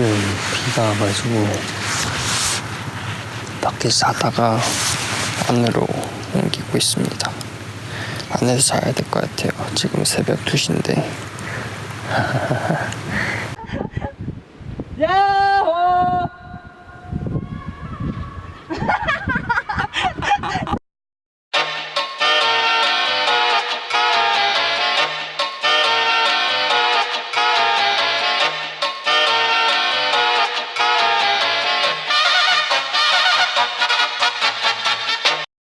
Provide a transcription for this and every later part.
지금 비가 와가지고 밖에서 자다가 안으로 옮기고 있습니다. 안에서 자야 될 것 같아요. 지금 새벽 2시인데.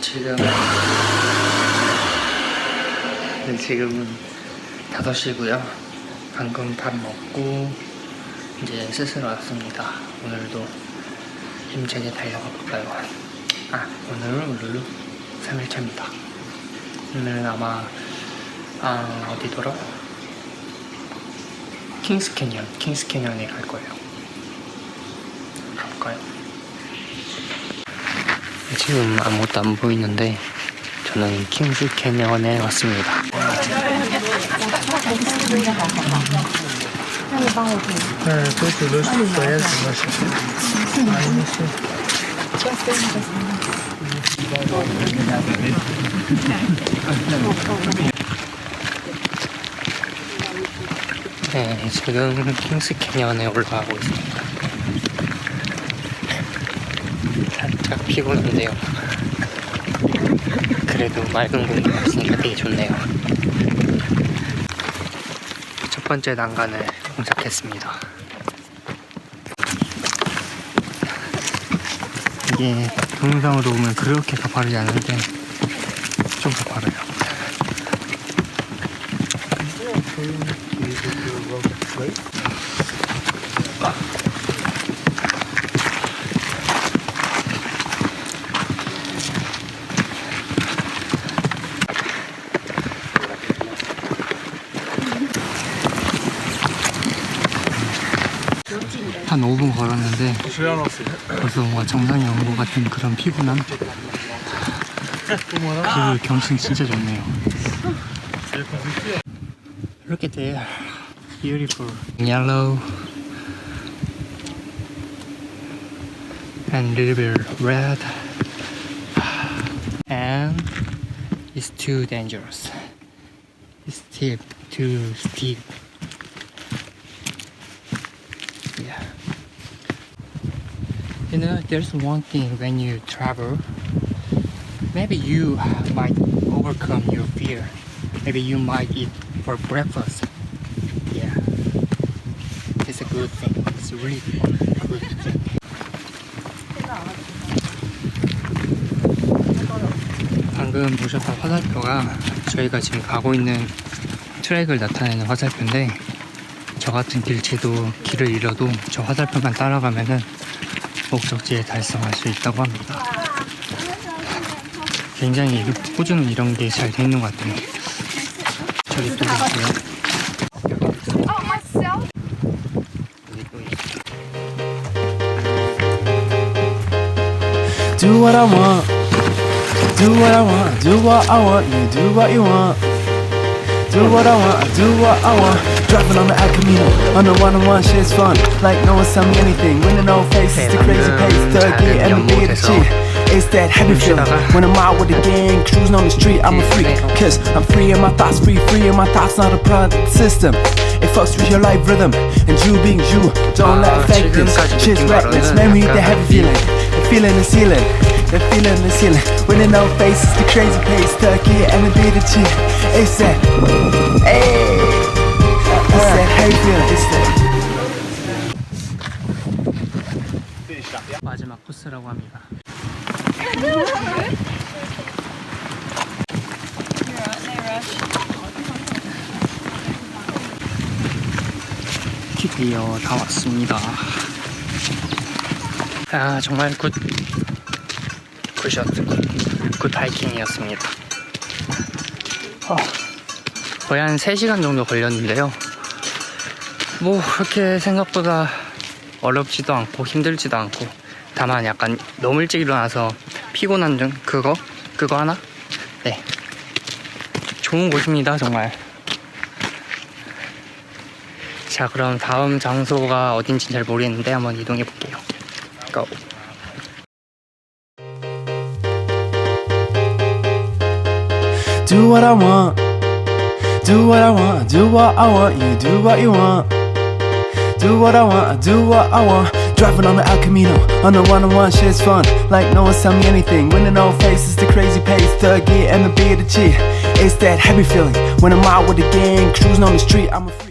지금 네, 지금은 5시고요. 방금 밥 먹고 이제 스스로 왔습니다. 오늘도 힘차게 달려가 볼까요? 아, 오늘은 울룰루 3일차입니다. 오늘은 아마 아, 어디더라? 킹스 캐년, 킹스 캐년에 갈 거예요. 가볼까요? 지금 아무것도 안 보이는데 저는 킹스 캐니언에 왔습니다. 네, 지금 킹스 캐니언에 올라가고 있습니다. 살짝 피곤한데요. 그래도 맑은 공기가 있으니까 되게 좋네요. 첫 번째 난간을 공착했습니다. 이게 동영상으로 보면 그렇게 가파르지 않은데 좀 가파르요. 한 5분 걸었는데 벌써 뭔가 정상에 온 것 같은 그런 피곤함 그리고 경치는 진짜 좋네요 Look at there Beautiful Yellow And little bit red And It's too dangerous It's steep Too steep You know, there's one thing when you travel, maybe you might overcome your fear. Maybe you might eat for breakfast. Yeah. It's a good thing. It's really good thing. 방금 보셨던 화살표가 저희가 지금 가고 있는 트랙을 나타내는 화살표인데 저 같은 길치도 길을 잃어도 저 화살표만 따라가면은 목적지에 달성할 수 있다고 합니다. 굉장히 호주는 이런 게 잘 돼 있는 것 같아요. 저기 또 있고요. Do what I want. Do what I want. Do what I want. You do what you want. Do what I want. Do what I want. Driving on the El Camino, on the one on one, shit's fun. Like no one's telling me anything. Winning no faces, the crazy pace, thuggy, enemy of cheat. It's that heavy feeling when I'm out with the gang, cruising on the street. I'm a freak, cause I'm free and my thoughts free, free and my thoughts not a product system. It fucks with your life rhythm and you being you. Don't let affect this. Shit's reckless, man. We need the heavy feeling, the feeling is healing. The feeling is healing. Winning no faces, the crazy pace, turkey, and the beat of cheat. It's that. Hey. 코스라고 합니다. 스튜디오 다 왔습니다. 아 정말 굿 굿이었어 굿, 굿 하이킹이었습니다. 어, 거의 한 3시간 정도 걸렸는데요. 뭐 그렇게 생각보다 어렵지도 않고 힘들지도 않고 다만 약간 너무 일찍 일어나서 피곤한 점 그거 그거 하나 네 좋은 곳입니다 정말 자 그럼 다음 장소가 어딘지 잘 모르겠는데 한번 이동해 볼게요 고 Do what I want. Do what I want. Do what I want. You do what you want. Do what I want. Do what I want. Driving on the El Camino. On the one on one, shit's fun. Like no one's telling me anything. Winning no faces, the crazy pace. Thug gear and the beer to cheat. It's that happy feeling when I'm out with the gang. Cruising on the street, I'm a.